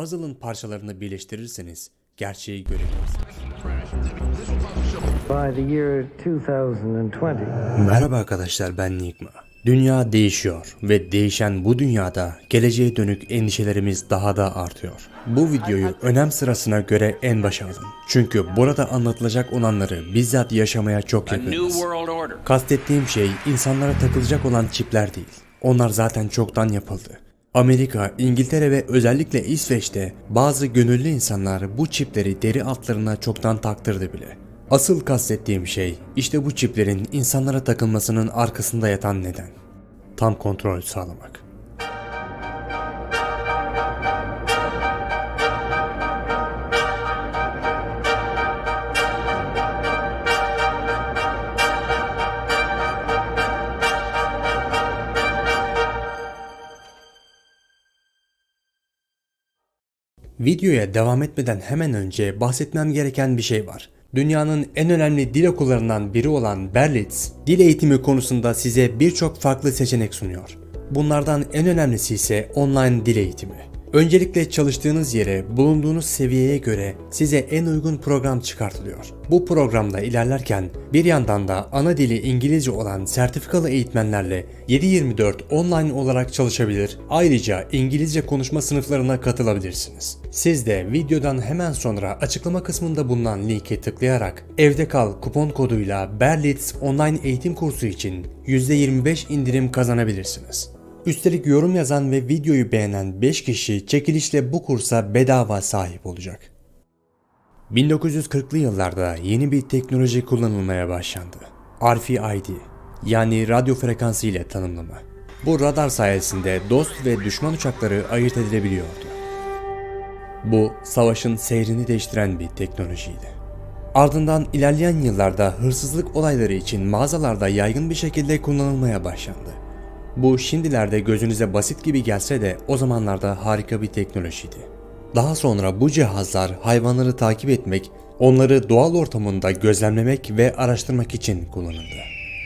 puzzle'ın parçalarını birleştirirseniz gerçeği görebilirsiniz. By the year 2020, Merhaba arkadaşlar ben Nigma. Dünya değişiyor ve değişen bu dünyada geleceğe dönük endişelerimiz daha da artıyor. Bu videoyu önem sırasına göre en başa alın. Çünkü burada anlatılacak olanları bizzat yaşamaya çok yakınız. Kastettiğim şey insanlara takılacak olan çipler değil. Onlar zaten çoktan yapıldı. Amerika, İngiltere ve özellikle İsveç'te bazı gönüllü insanlar bu çipleri deri altlarına çoktan taktırdı bile. Asıl kastettiğim şey işte bu çiplerin insanlara takılmasının arkasında yatan neden. Tam kontrol sağlamak. Videoya devam etmeden hemen önce bahsetmem gereken bir şey var. Dünyanın en önemli dil okullarından biri olan Berlitz, dil eğitimi konusunda size birçok farklı seçenek sunuyor. Bunlardan en önemlisi ise online dil eğitimi. Öncelikle çalıştığınız yere, bulunduğunuz seviyeye göre size en uygun program çıkartılıyor. Bu programda ilerlerken bir yandan da ana dili İngilizce olan sertifikalı eğitmenlerle 7/24 online olarak çalışabilir. Ayrıca İngilizce konuşma sınıflarına katılabilirsiniz. Siz de videodan hemen sonra açıklama kısmında bulunan linke tıklayarak evde kal kupon koduyla Berlitz online eğitim kursu için %25 indirim kazanabilirsiniz. Üstelik yorum yazan ve videoyu beğenen 5 kişi çekilişle bu kursa bedava sahip olacak. 1940'lı yıllarda yeni bir teknoloji kullanılmaya başlandı. RFID yani radyo frekansı ile tanımlama. Bu radar sayesinde dost ve düşman uçakları ayırt edilebiliyordu. Bu savaşın seyrini değiştiren bir teknolojiydi. Ardından ilerleyen yıllarda hırsızlık olayları için mağazalarda yaygın bir şekilde kullanılmaya başlandı. Bu şimdilerde gözünüze basit gibi gelse de o zamanlarda harika bir teknolojiydi. Daha sonra bu cihazlar hayvanları takip etmek, onları doğal ortamında gözlemlemek ve araştırmak için kullanıldı.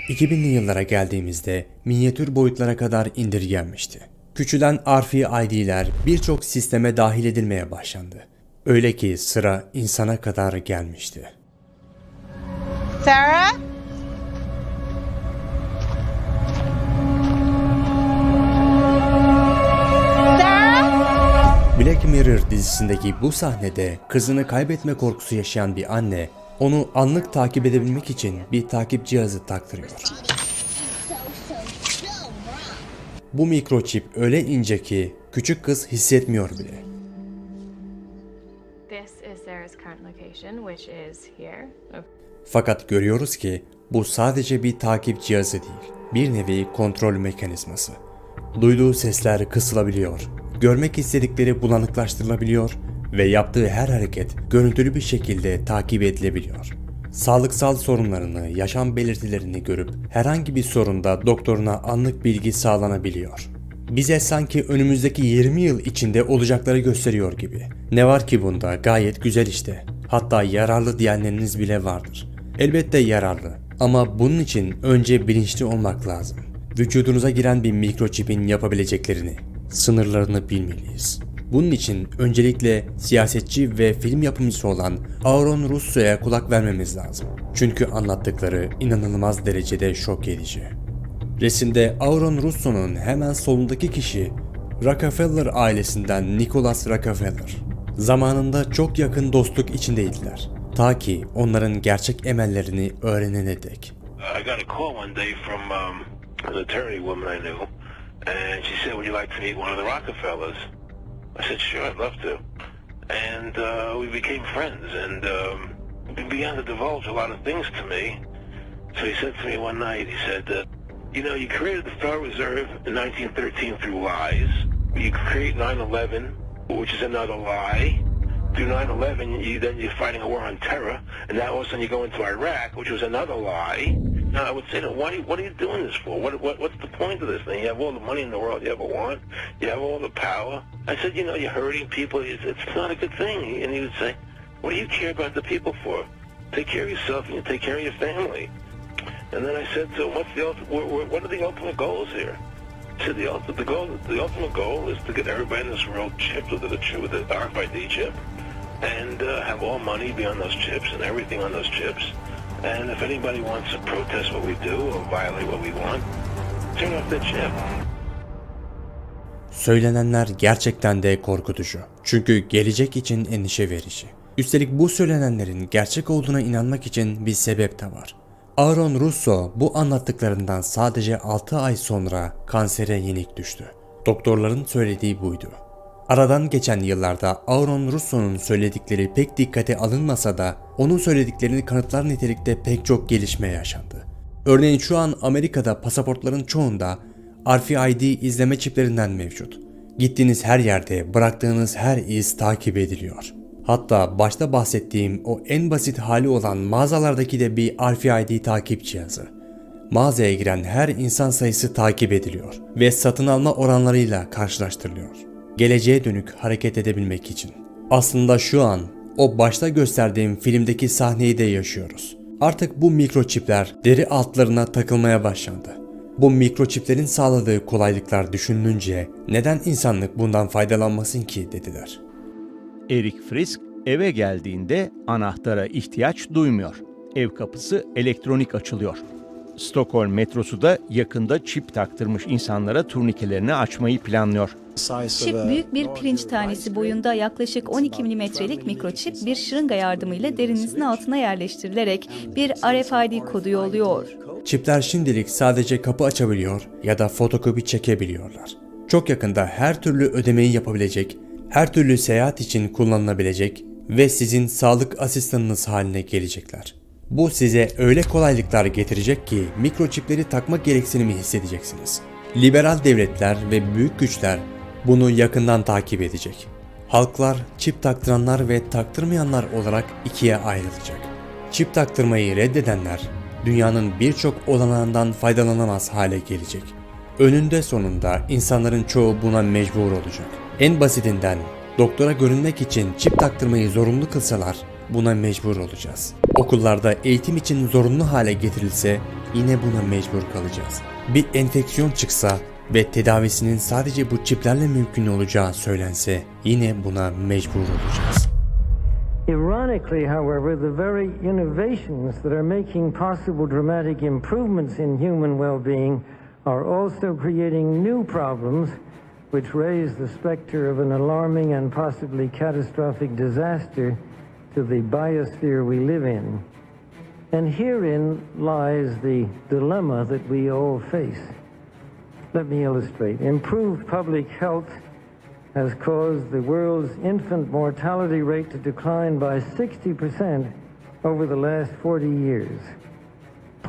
2000'li yıllara geldiğimizde minyatür boyutlara kadar indirgenmişti. Küçülen RFID'ler birçok sisteme dahil edilmeye başlandı. Öyle ki sıra insana kadar gelmişti. Sarah? Mirror dizisindeki bu sahnede kızını kaybetme korkusu yaşayan bir anne onu anlık takip edebilmek için bir takip cihazı taktırıyor. Bu mikroçip öyle ince ki küçük kız hissetmiyor bile. Fakat görüyoruz ki bu sadece bir takip cihazı değil, bir nevi kontrol mekanizması. Duyduğu sesler kısılabiliyor, görmek istedikleri bulanıklaştırılabiliyor ve yaptığı her hareket görüntülü bir şekilde takip edilebiliyor. Sağlıksal sorunlarını, yaşam belirtilerini görüp herhangi bir sorunda doktoruna anlık bilgi sağlanabiliyor. Bize sanki önümüzdeki 20 yıl içinde olacakları gösteriyor gibi. Ne var ki bunda gayet güzel işte. Hatta yararlı diyenleriniz bile vardır. Elbette yararlı ama bunun için önce bilinçli olmak lazım. Vücudunuza giren bir mikroçipin yapabileceklerini, sınırlarını bilmeliyiz. Bunun için öncelikle siyasetçi ve film yapımcısı olan Aaron Russo'ya kulak vermemiz lazım. Çünkü anlattıkları inanılmaz derecede şok edici. Resimde Aaron Russo'nun hemen solundaki kişi Rockefeller ailesinden Nicholas Rockefeller. Zamanında çok yakın dostluk içindeydiler. Ta ki onların gerçek emellerini öğrenene dek. I got a call one day from um, an attorney woman I knew, and she said, "Would you like to meet one of the Rockefellers?" I said, "Sure, I'd love to." And uh, we became friends, and um, he began to divulge a lot of things to me. So he said to me one night, he said, uh, "You know, you created the Federal Reserve in 1913 through lies. You create 9/11, which is another lie." through 9/11, you then you're fighting a war on terror, and now all of a sudden you go into Iraq, which was another lie. Now I would say, to them, why you, what are you doing this for? What, what what's the point of this thing? You have all the money in the world you ever want, you have all the power. I said, you know, you're hurting people. It's, it's not a good thing. And he would say, what do you care about the people for? Take care of yourself and you take care of your family. And then I said him, what's the ulti- what, are the ultimate goals here? He said the ultimate, the goal, the ultimate goal is to get everybody in this world chipped with a chip, with an RFID chip, and uh, have all money be on those chips and everything on those chips. And if anybody wants to protest what we do or violate what we want, turn off the chip. Söylenenler gerçekten de korkutucu. Çünkü gelecek için endişe verici. Üstelik bu söylenenlerin gerçek olduğuna inanmak için bir sebep de var. Aaron Russo bu anlattıklarından sadece 6 ay sonra kansere yenik düştü. Doktorların söylediği buydu. Aradan geçen yıllarda Aaron Russo'nun söyledikleri pek dikkate alınmasa da onun söylediklerini kanıtlar nitelikte pek çok gelişme yaşandı. Örneğin şu an Amerika'da pasaportların çoğunda RFID izleme çiplerinden mevcut. Gittiğiniz her yerde bıraktığınız her iz takip ediliyor. Hatta başta bahsettiğim o en basit hali olan mağazalardaki de bir RFID takip cihazı. Mağazaya giren her insan sayısı takip ediliyor ve satın alma oranlarıyla karşılaştırılıyor. Geleceğe dönük hareket edebilmek için. Aslında şu an o başta gösterdiğim filmdeki sahneyi de yaşıyoruz. Artık bu mikroçipler deri altlarına takılmaya başlandı. Bu mikroçiplerin sağladığı kolaylıklar düşünülünce neden insanlık bundan faydalanmasın ki dediler. Eric Frisk eve geldiğinde anahtara ihtiyaç duymuyor. Ev kapısı elektronik açılıyor. Stockholm metrosu da yakında çip taktırmış insanlara turnikelerini açmayı planlıyor. Çip büyük bir pirinç tanesi boyunda yaklaşık 12 milimetrelik mikroçip bir şırınga yardımıyla derinizin altına yerleştirilerek bir RFID kodu yolluyor. Çipler şimdilik sadece kapı açabiliyor ya da fotokopi çekebiliyorlar. Çok yakında her türlü ödemeyi yapabilecek, her türlü seyahat için kullanılabilecek ve sizin sağlık asistanınız haline gelecekler. Bu size öyle kolaylıklar getirecek ki mikroçipleri takma gereksinimi hissedeceksiniz. Liberal devletler ve büyük güçler bunu yakından takip edecek. Halklar çip taktıranlar ve taktırmayanlar olarak ikiye ayrılacak. Çip taktırmayı reddedenler dünyanın birçok olanağından faydalanamaz hale gelecek. Önünde sonunda insanların çoğu buna mecbur olacak. En basitinden doktora görünmek için çip taktırmayı zorunlu kılsalar buna mecbur olacağız. Okullarda eğitim için zorunlu hale getirilse yine buna mecbur kalacağız. Bir enfeksiyon çıksa ve tedavisinin sadece bu çiplerle mümkün olacağı söylense yine buna mecbur olacağız. Ironically, however, the very innovations that are making possible dramatic improvements in human well being are also creating new problems which raise the specter of an alarming and possibly catastrophic disaster to the biosphere we live in. And herein lies the dilemma that we all face. Let me illustrate. Improved public health has caused the world's infant mortality rate to decline by 60% over the last 40 years.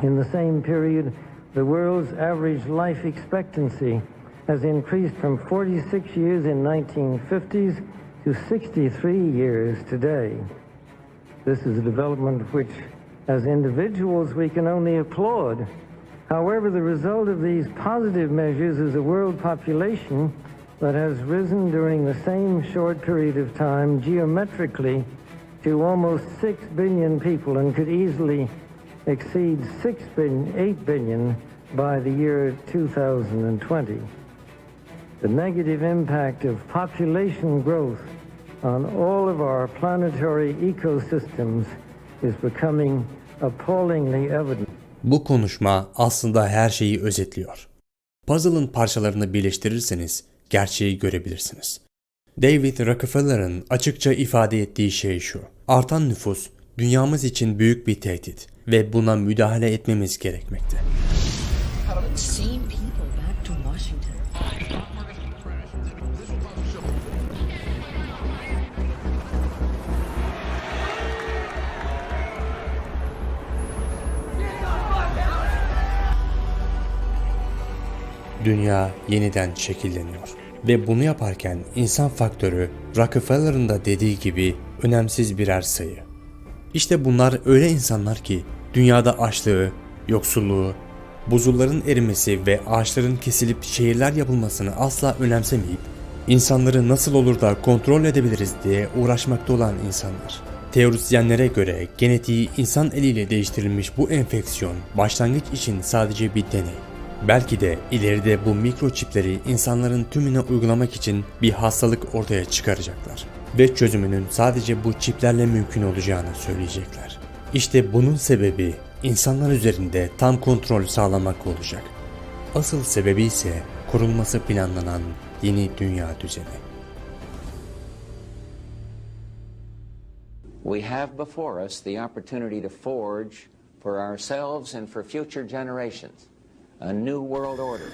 In the same period, the world's average life expectancy has increased from 46 years in 1950s to 63 years today. This is a development which, as individuals, we can only applaud. However, the result of these positive measures is a world population that has risen during the same short period of time geometrically to almost 6 billion people and could easily exceed 6 billion, 8 billion by the year 2020. The negative impact of population growth on all of our planetary ecosystems is becoming appallingly evident. Bu konuşma aslında her şeyi özetliyor. Puzzle'ın parçalarını birleştirirseniz gerçeği görebilirsiniz. David Rockefeller'ın açıkça ifade ettiği şey şu. Artan nüfus dünyamız için büyük bir tehdit ve buna müdahale etmemiz gerekmekte. Dünya yeniden şekilleniyor. Ve bunu yaparken insan faktörü Rockefeller'ın da dediği gibi önemsiz birer sayı. İşte bunlar öyle insanlar ki dünyada açlığı, yoksulluğu, buzulların erimesi ve ağaçların kesilip şehirler yapılmasını asla önemsemeyip insanları nasıl olur da kontrol edebiliriz diye uğraşmakta olan insanlar. Teorisyenlere göre genetiği insan eliyle değiştirilmiş bu enfeksiyon başlangıç için sadece bir deney. Belki de ileride bu mikroçipleri insanların tümüne uygulamak için bir hastalık ortaya çıkaracaklar. Ve çözümünün sadece bu çiplerle mümkün olacağını söyleyecekler. İşte bunun sebebi insanlar üzerinde tam kontrol sağlamak olacak. Asıl sebebi ise kurulması planlanan yeni dünya düzeni. We have before us the opportunity to forge for ourselves and for future generations a new world order